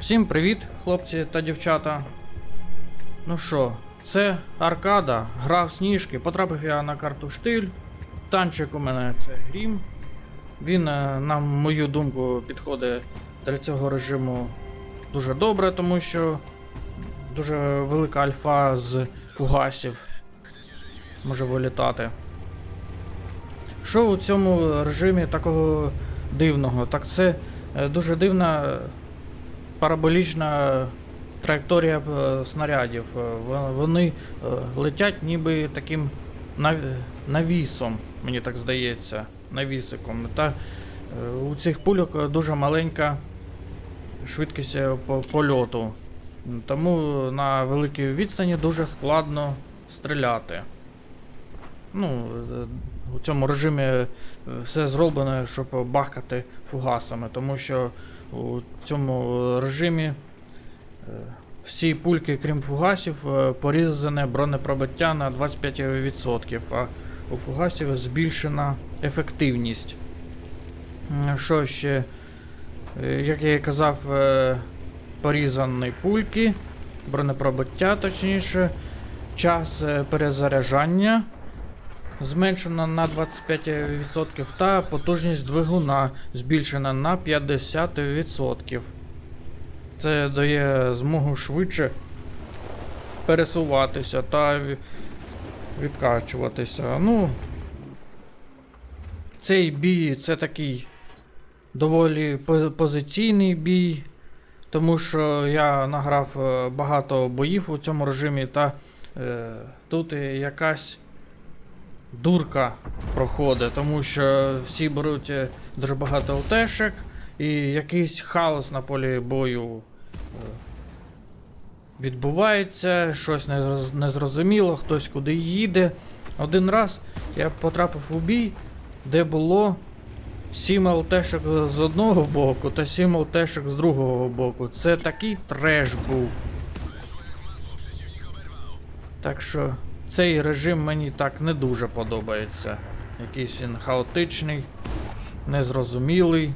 Всім привіт, хлопці та дівчата. Ну що, це аркада, гра в сніжки. Потрапив я на карту штиль. Танчик у мене це грім. Він, е, на мою думку, підходить для цього режиму дуже добре, тому що дуже велика альфа з фугасів може вилітати. Що у цьому режимі такого дивного? Так це е, дуже дивна параболічна траєкторія е, снарядів. Е, Вони е, летять ніби таким навісом, мені так здається, навісиком. Та у цих пульок дуже маленька швидкість польоту. Тому на великій відстані дуже складно стріляти. Ну, у цьому режимі все зроблено, щоб бахкати фугасами, тому що у цьому режимі. Е, всі пульки, крім фугасів, е, порізане бронепробиття на 25%, а у фугасів збільшена ефективність. Що ще, Е, як я і казав, е, порізані пульки, бронепробиття, точніше, час е, перезаряджання зменшена на 25% та потужність двигуна збільшена на 50%. Це дає змогу швидше пересуватися та відкачуватися. Ну, цей бій це такий доволі позиційний бій, тому що я награв е, багато боїв у цьому режимі, та е, тут якась дурка проходить, тому що всі беруть е, дуже багато ЛТшек, і якийсь хаос на полі бою е, відбувається, щось незрозуміло, хтось куди їде. Один раз я потрапив у бій, де було 7 ЛТшек з одного боку та 7 ЛТшек з другого боку. Це такий треш був. Так що цей режим мені так не дуже подобається. Якийсь він хаотичний, незрозумілий.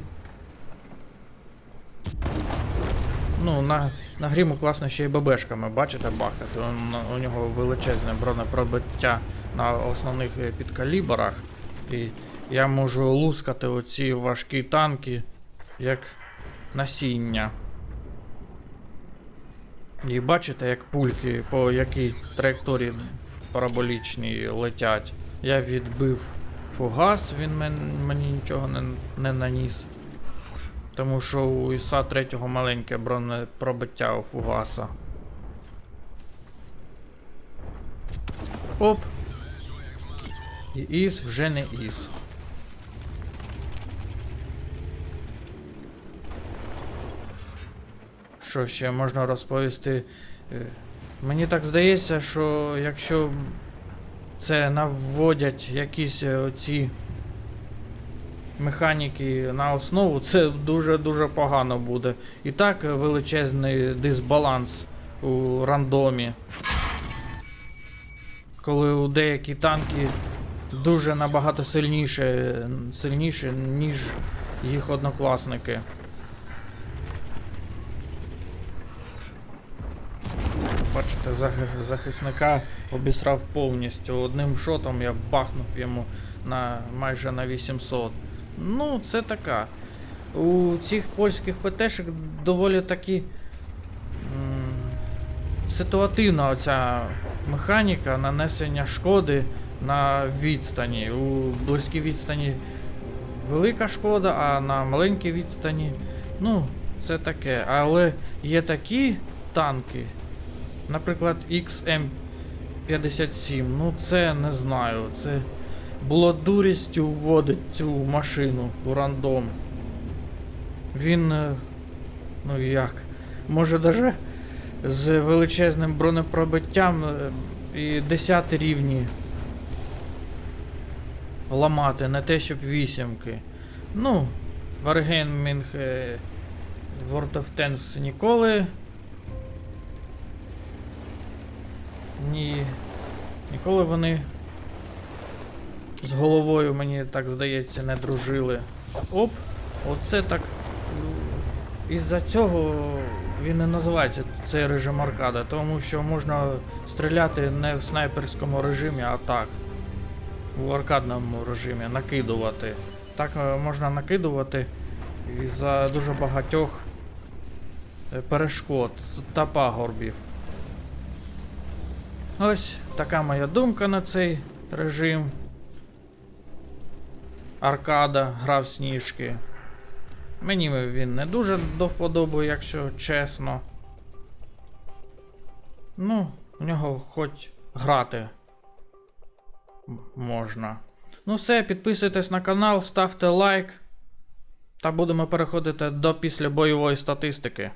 Ну, на, на гріму класно ще й ББшками, бачите, бахати. Он- у нього величезне бронепробиття на основних е, підкалібрах. І я можу лускати оці важкі танки як насіння. І бачите, як пульки по якій траєкторії параболічній летять. Я відбив фугас, він мен- мені нічого не, не наніс. Тому що у ІСа 3 маленьке бронепробиття у фугаса. Оп! І Іс вже не Іс. Що ще можна розповісти? Мені так здається, що якщо це навводять якісь е, оці механіки на основу, це дуже-дуже погано буде. І так е, величезний дисбаланс у рандомі. Коли у деякі танки дуже набагато сильніше, сильніше ніж їх однокласники. Бачите, зах- захисника обісрав повністю. Одним шотом я бахнув йому на майже на 800. Ну, це така. У цих польських ПТшек доволі таки ситуативна оця механіка нанесення шкоди на відстані. У близькій відстані велика шкода, а на маленькій відстані. Ну, це таке. Але є такі танки, наприклад, XM57. Ну, це не знаю. Це було дурістю вводити цю машину у рандом. Він. е, Ну як? Може даже з величезним бронепробиттям е, і 10 рівні ламати, не те, щоб вісімки. Ну, е, World of Tanks ніколи. Ніколи вони з головою, мені так здається, не дружили. Оп, оце так. Із-за цього він не називається цей режим аркада, тому що можна стріляти не в снайперському режимі, а так. У аркадному режимі накидувати. Так е, можна накидувати із-за дуже багатьох е, перешкод та пагорбів. Ось така моя думка на цей режим. Аркада, гра в сніжки. Мені він не дуже до вподоби, якщо чесно. Ну, в нього хоч грати можна. Ну все, підписуйтесь на канал, ставте лайк. Та будемо переходити до післябойової статистики.